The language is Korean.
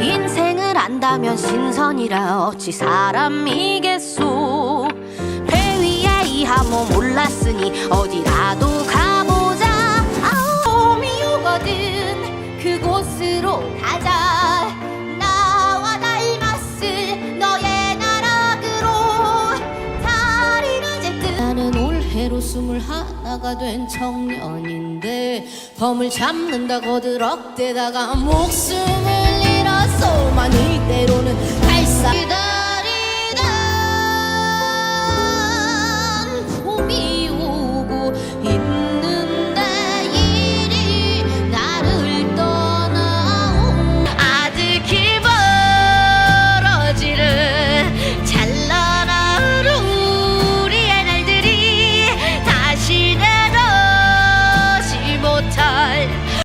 인생을 안다면 신선이라 어찌 사람이겠소? 배 위에 이 하모 몰랐으니 어디라도 가보자. 아 봄이 오거든 그곳으로 가자. 나와 닮았을 너의 나락으로 달이 이제 뜨 나는 올해로 스물 하나가 된 청년인데 범을 잡는다 거들억대다가 목숨